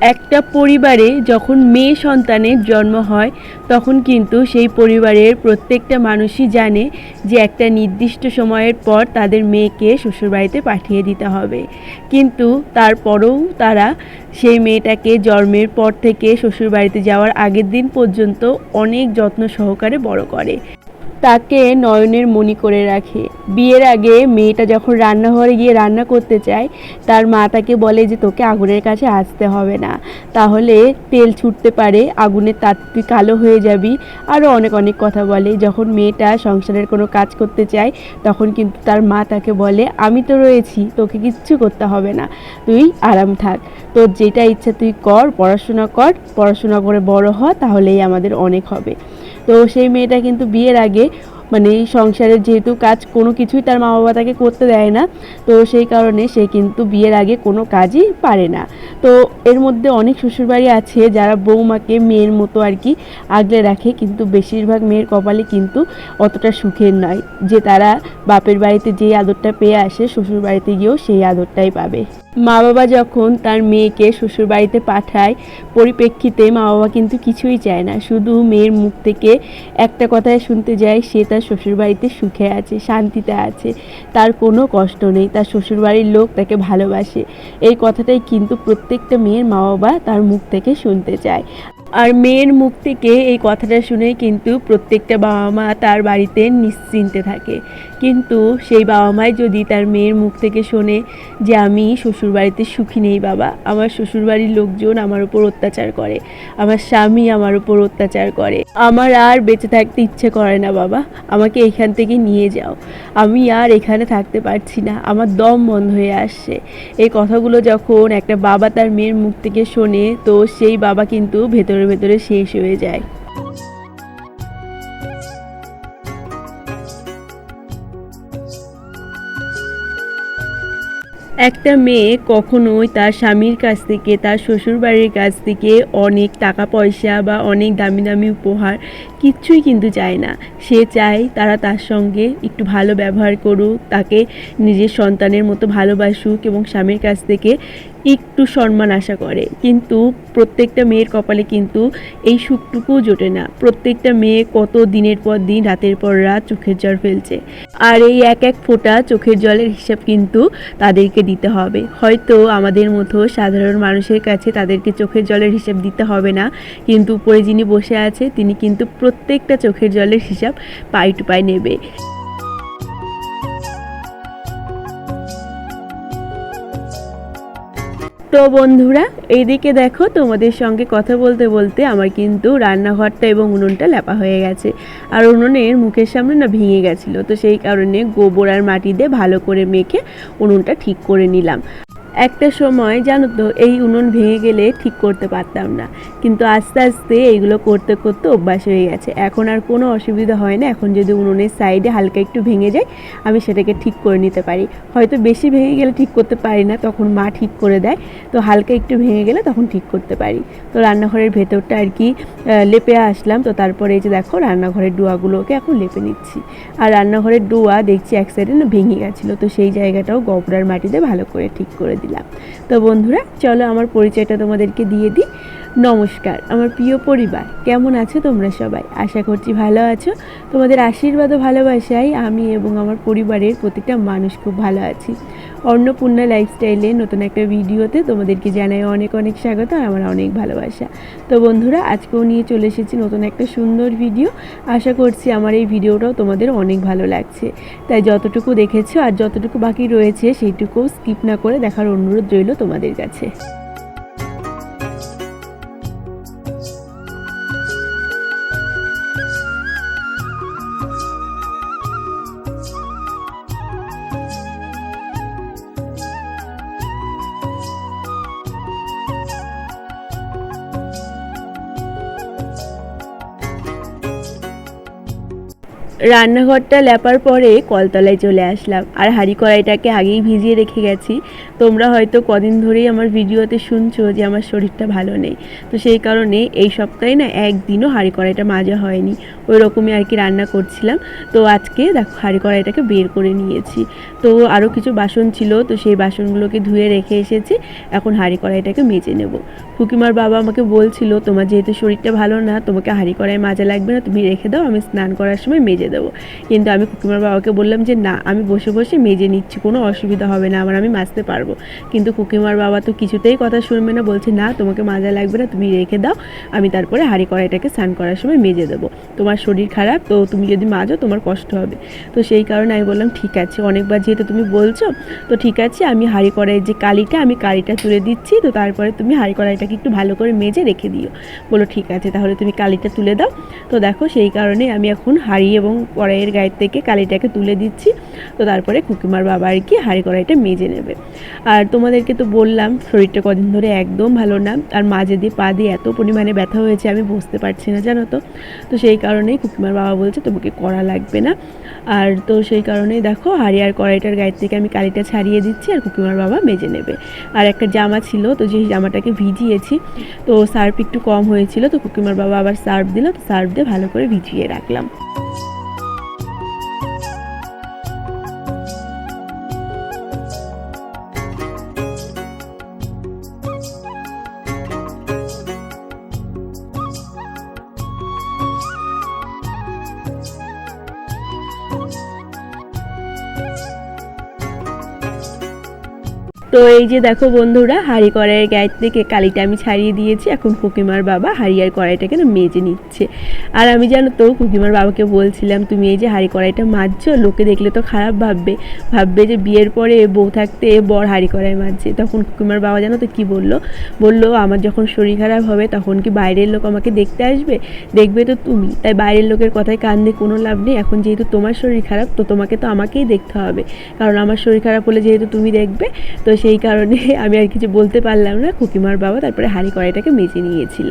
একটা পরিবারে যখন মেয়ে সন্তানের জন্ম হয়, তখন কিন্তু সেই পরিবারের প্রত্যেকটা মানুষই জানে যে একটা নির্দিষ্ট সময়ের পর তাদের মেয়েকে শ্বশুরবাড়িতে পাঠিয়ে দিতে হবে। কিন্তু তারপরেও তারা সেই মেয়েটাকে জন্মের পর থেকে শ্বশুরবাড়িতে যাওয়ার আগের দিন পর্যন্ত অনেক যত্ন সহকারে বড় করে। তাকে নয়নের মনি করে রাখে। বিয়ের আগে মেয়েটা যখন রান্নাঘরে গিয়ে রান্না করতে চায়, তার মা তাকে বলে যে, তোকে আগুনের কাছে আসতে হবে না। তাহলে তেল ছুটতে পারে আগুনের তাপ তুই কালো হয়ে যাবি। আরও অনেক অনেক কথা বলে। যখন মেয়েটা সংসারের কোনো কাজ করতে চায়, তখন কিন্তু তার মা তাকে বলে, আমি তো রয়েছি, তোকে কিচ্ছু করতে হবে না। তুই আরাম থাক। তোর যেটা ইচ্ছা তুই কর, পড়াশোনা কর। পড়াশোনা করে বড় হ, তাহলেই আমাদের অনেক হবে। তো সেই মেয়েটা কিন্তু বিয়ের আগে মানে সংসারের যেহেতু কাজ কোনো কিছুই তার মা বাবা তাকে করতে দেয় না, তো সেই কারণে সে কিন্তু বিয়ের আগে কোনো কাজই পারে না। তো এর মধ্যে অনেক শ্বশুরবাড়ি আছে যারা বৌমাকে মেয়ের মতো আর কি আগলে রাখে, কিন্তু বেশিরভাগ মেয়ের কপালে কিন্তু অতটা সুখের নয়। যে তারা বাপের বাড়িতে যেই আদরটা পেয়ে আসে, শ্বশুরবাড়িতে গিয়েও সেই আদরটাই পাবে। মা বাবা যখন তার মেয়েকে শ্বশুর বাড়িতে পাঠায়, পরিপ্রেক্ষিতে মা বাবা কিন্তু কিছুই চায় না। শুধু মেয়ের মুখ থেকে একটা কথায় শুনতে যায়, সে তার শ্বশুরবাড়িতে সুখে আছে, শান্তিতে আছে। তার কোনো কষ্ট নেই, তার শ্বশুরবাড়ির লোক তাকে ভালোবাসে। এই কথাটাই কিন্তু প্রত্যেকটা মেয়ের মা বাবা তার মুখ থেকে শুনতে চায়। আর মেয়ের মুখ থেকে এই কথাটা শুনেই কিন্তু প্রত্যেকটা বাবা মা তার বাড়িতে নিশ্চিন্তে থাকে। কিন্তু সেই বাবা মাই যদি তার মেয়ের মুখ থেকে শোনে যে আমি শ্বশুরবাড়িতে সুখী নেই বাবা, আমার শ্বশুরবাড়ির লোকজন আমার উপর অত্যাচার করে, আমার স্বামী আমার উপর অত্যাচার করে, আমার আর বেঁচে থাকতে ইচ্ছে করে না বাবা, আমাকে এখান থেকে নিয়ে যাও। আমি আর এখানে থাকতে পারছি না, আমার দম বন্ধ হয়ে আসছে। এই কথাগুলো যখন একটা বাবা তার মেয়ের মুখ থেকে শোনে, তো সেই বাবা কিন্তু ভেতরে ভেতরে শেষ হয়ে যায়। একটা মেয়ে কখনোই তার স্বামীর কাছ থেকে, তার শ্বশুরবাড়ির কাছ থেকে অনেক টাকা পয়সা বা অনেক দামি দামি উপহার কিচ্ছুই কিন্তু চায় না। সে চায় তারা তার সঙ্গে একটু ভালো ব্যবহার করুক, তাকে নিজের সন্তানের মতো ভালোবাসুক এবং স্বামীর কাছ থেকে একটু সম্মান আশা করে। কিন্তু প্রত্যেকটা মেয়ের কপালে কিন্তু এই সুখটুকুও জোটে না। প্রত্যেকটা মেয়ে কত দিনের পর দিন, রাতের পর রাত চোখের জল ফেলছে। আর এই এক এক ফোঁটা চোখের জলের হিসাব কিন্তু তাদেরকে দিতে হবে। হয়তো আমাদের মতো সাধারণ মানুষের কাছে তাদেরকে চোখের জলের হিসাব দিতে হবে না। কিন্তু উপরে যিনি বসে আছে, তিনি কিন্তু প্রত্যেকটা চোখের জলের হিসাব পাই টু পাই নেবে। তো বন্ধুরা, এইদিকে দেখো তোমাদের সঙ্গে কথা বলতে বলতে আমার কিন্তু রান্নাঘরটা এবং উনুনটা ল্যাপা হয়ে গেছে। আর উনুনের মুখের সামনে না ভেঙে গেছিল, তো সেই কারণে গোবর আর মাটি দিয়ে ভালো করে মেখে উনুনটা ঠিক করে নিলাম। একটা সময়, জানো তো, এই উনুন ভেঙে গেলে ঠিক করতে পারতাম না। কিন্তু আস্তে আস্তে এইগুলো করতে করতে অভ্যাস হয়ে গেছে। এখন আর কোনো অসুবিধা হয় না। এখন যদি উনুনের সাইডে হালকা একটু ভেঙে যায়, আমি সেটাকে ঠিক করে নিতে পারি। হয়তো বেশি ভেঙে গেলে ঠিক করতে পারি না, তখন মা ঠিক করে দেয়। তো হালকা একটু ভেঙে গেলে তখন ঠিক করতে পারি। তো রান্নাঘরের ভেতরটা আর কি লেপে আসলাম। তো তারপরে এই যে দেখো, রান্নাঘরের ডোয়াগুলোকে এখন লেপে নিচ্ছি। আর রান্নাঘরের ডোয়া দেখছি এক সাইডে না ভেঙে গেছিল। তো সেই জায়গাটাও গোবরার মাটিতে ভালো করে ঠিক করে দিলাম। তো বন্ধুরা, চলো আমার পরিচয়টা তোমাদেরকে দিয়ে দিই। নমস্কার, আমার প্রিয় পরিবার, কেমন আছো তোমরা সবাই? আশা করছি ভালো আছো। তোমাদের আশীর্বাদ ও ভালোবাসায় আমি এবং আমার পরিবারের প্রতিটা মানুষ খুব ভালো আছি। অন্নপূর্ণা লাইফস্টাইলে নতুন একটা ভিডিওতে তোমাদেরকে জানাই অনেক অনেক স্বাগত আর আমার অনেক ভালোবাসা। তো বন্ধুরা, আজকেও নিয়ে চলে এসেছি নতুন একটা সুন্দর ভিডিও। আশা করছি আমার এই ভিডিওটাও তোমাদের অনেক ভালো লাগছে। তাই যতটুকু দেখেছ আর যতটুকু বাকি রয়েছে সেইটুকুও স্কিপ না করে দেখার অনুরোধ রইল তোমাদের কাছে। রান্নাঘরটা লেপার পরে কলতলায় চলে আসলাম। আর হাঁড়ি কড়াইটাকে আগেই ভিজিয়ে রেখে গেছি। তোমরা হয়তো কদিন ধরেই আমার ভিডিওতে শুনছো যে আমার শরীরটা ভালো নেই। তো সেই কারণে এই সপ্তাহে না একদিনও হাঁড়ি কড়াইটা মাজা হয়নি। ওই রকমই আর কি রান্না করছিলাম। তো আজকে দেখো হাঁড়ি কড়াইটাকে বের করে নিয়েছি। তো আরও কিছু বাসন ছিল, তো সেই বাসনগুলোকে ধুয়ে রেখে এসেছি। এখন হাঁড়ি কড়াইটাকে মেজে নেব। ফুকিমার বাবা আমাকে বলছিল, তোমার যেহেতু শরীরটা ভালো না, তোমাকে হাঁড়ি কড়াই মাজা লাগবে না, তুমি রেখে দাও, আমি স্নান করার সময় মেজে দেবো। কিন্তু আমি কুকিমার বাবাকে বললাম যে, না, আমি বসে বসে মেজে নিচ্ছি, কোনো অসুবিধা হবে না আমার আমি মাজতে পারব। কিন্তু কুকিমার বাবা তো কিছুতেই কথা শুনবে না, বলছে, না, তোমাকে মাজা লাগবে না, তুমি রেখে দাও, আমি তারপরে হাঁড়ি কড়াইটাকে স্নান করার সময় মেজে দেবো। তোমার শরীর খারাপ, তো তুমি যদি মাজো, তোমার কষ্ট হবে। তো সেই কারণে আমি বললাম, ঠিক আছে, অনেকবার যেহেতু তুমি বলছো, তো ঠিক আছে, আমি হাঁড়ি কড়াইয়ের যে কালিটা, আমি কালিটা তুলে দিচ্ছি, তো তারপরে তুমি হাঁড়ি কড়াইটাকে একটু ভালো করে মেজে রেখে দিও। বলো ঠিক আছে, তাহলে তুমি কালিটা তুলে দাও। তো দেখো, সেই কারণে আমি এখন হাঁড়ি এবং কড়াইয়ের গায়ের থেকে কালিটাকে তুলে দিচ্ছি। তো তারপরে কুকিমার বাবা আর কি হাঁড়ি কড়াইটা মেজে নেবে। আর তোমাদেরকে তো বললাম, শরীরটা কদিন ধরে একদম ভালো না, আর মাঝে দিয়ে পা দিয়ে এত পরিমাণে ব্যথা হয়েছে আমি বুঝতে পারছি না, জানো তো। তো সেই কারণেই কুকিমার বাবা বলছে, তোমাকে করা লাগবে না। আর তো সেই কারণেই দেখো, হাঁড়ি আর কড়াইটার গায়ের থেকে আমি কালিটা ছাড়িয়ে দিচ্ছি, আর কুকিমার বাবা মেজে নেবে। আর একটা জামা ছিল, তো যেই জামাটাকে ভিজিয়েছি, তো সার্ফ একটু কম হয়েছিল, তো কুকিমার বাবা আবার সার্ফ দিল, তো সার্ফ দিয়ে ভালো করে ভিজিয়ে রাখলাম। তো এই যে দেখো বন্ধুরা, হাঁড়ি কড়াইয়ের গায়ের থেকে কালিটা আমি ছাড়িয়ে দিয়েছি। এখন কুকিমার বাবা হাঁড়ি আর কড়াইটাকে না মেজে নিচ্ছে। আর আমি জানো তো, কুকিমার বাবাকে বলছিলাম, তুমি এই যে হাঁড়ি কড়াইটা মাজছো, লোকে দেখলে তো খারাপ ভাববে। ভাববে যে বিয়ের পরে বউ থাকতে বর হাঁড়ি কড়াই মাজছে। তখন কুকিমার বাবা জানো তো কি বলল? বলল, আমার যখন শরীর খারাপ হবে, তখন কি বাইরের লোক আমাকে দেখতে আসবে? দেখবে তো তুমি। তাই বাইরের লোকের কথায় কান দিয়ে কোনো লাভ নেই। এখন যেহেতু তোমার শরীর খারাপ, তো তোমাকে তো আমাকেই দেখতে হবে। কারণ আমার শরীর খারাপ হলে যেহেতু তুমি দেখবে, তো সেই কারণে আমি আর কিছু বলতে পারলাম না। কুকিমার বাবা তারপরে হাঁড়ি কড়াইটাকে মেজে নিয়েছিল।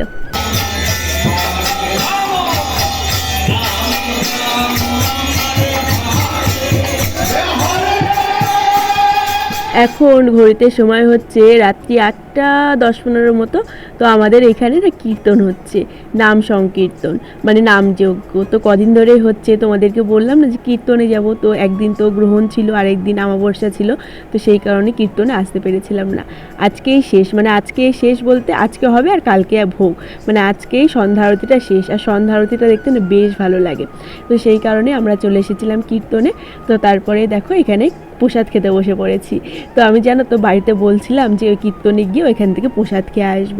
এখন ঘড়িতে সময় হচ্ছে রাত্রি আটটা দশ পনেরোর মতো, তো আমাদের এখানে না কীর্তন হচ্ছে, নাম সংকীর্তন মানে নামযজ্ঞ তো কদিন ধরে হচ্ছে, তোমাদেরকে বললাম না যে কীর্তনে যাব, তো একদিন তো গ্রহণ ছিল আর একদিন আমাবস্যা ছিল, তো সেই কারণে কীর্তনে আসতে পেরেছিলাম না। আজকেই শেষ মানে আজকেই শেষ বলতে আজকে হবে আর কালকে ভোগ মানে আজকেই সন্ধ্যা আরতিটা শেষ, আর সন্ধ্যা আরতিটা দেখতে না বেশ ভালো লাগে। তো সেই কারণে আমরা চলে এসেছিলাম কীর্তনে, তো তারপরে দেখো এখানে প্রসাদ খেতে বসে পড়েছি। তো আমি জানো তো বাড়িতে বলছিলাম যে ওই কীর্তনে গিয়ে ওইখান থেকে প্রসাদ খেয়ে আসব।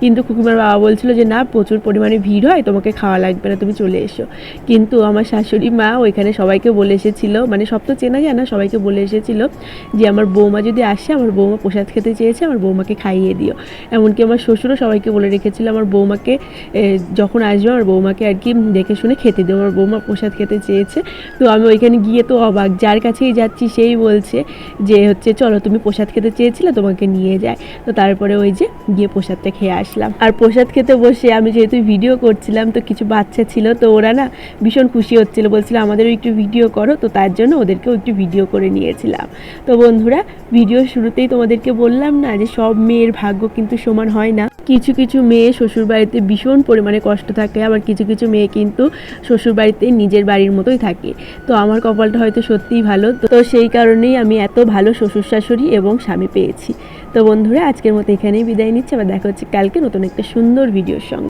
কিন্তু কুকুমার বাবা বলছিল যে, না, প্রচুর পরিমাণে ভিড় হয়, তোমাকে খাওয়া লাগবে না, তুমি চলে এসো। কিন্তু আমার শাশুড়ি মা ওইখানে সবাইকে বলে এসেছিল মানে সব তো চেনা যায় না সবাইকে বলে এসেছিল যে, আমার বৌমা যদি আসে, আমার বৌমা প্রসাদ খেতে চেয়েছে, আমার বৌমাকে খাইয়ে দিও। এমনকি আমার শ্বশুরও সবাইকে বলে রেখেছিল, আমার বৌমাকে যখন আসবে, আমার বৌমাকে আর কি দেখে শুনে খেতে দিও, আমার বৌমা প্রসাদ খেতে চেয়েছে। তো আমি ওইখানে গিয়ে তো অবাক, যার কাছেই যাচ্ছি সেই বলছে যে হচ্ছে, চলো তুমি প্রসাদ খেতে চেয়েছিলে, তোমাকে নিয়ে যায় তো তারপরে ওই যে গিয়ে প্রসাদটা খেয়ে আসলাম। আর প্রসাদ খেতে বসে আমি যেহেতু ভিডিও করছিলাম, তো কিছু বাচ্চা ছিল, তো ওরা না ভীষণ খুশি হচ্ছিল। বলছিল, আমাদেরও একটু ভিডিও করো। তো তার জন্য ওদেরকেও একটু ভিডিও করে নিয়েছিলাম। তো বন্ধুরা ভিডিও শুরুতেই তোমাদেরকে বললাম না যে সব মেয়ের ভাগ্য কিন্তু সমান হয় না। কিছু কিছু মেয়ে শ্বশুরবাড়িতে ভীষণ পরিমাণে কষ্ট থাকে, আবার কিছু কিছু মেয়ে কিন্তু শ্বশুরবাড়িতে নিজের বাড়ির মতোই থাকে। তো আমার কপালটা হয়তো সত্যিই ভালো। তো সেই কারণেই আমি এত ভালো শ্বশুর শাশুড়ি এবং স্বামী পেয়েছি। তো বন্ধুরা, আজকের মতো এখানেই বিদায় নিচ্ছে। আবার দেখা হচ্ছে কালকে নতুন একটা সুন্দর ভিডিওর সঙ্গে।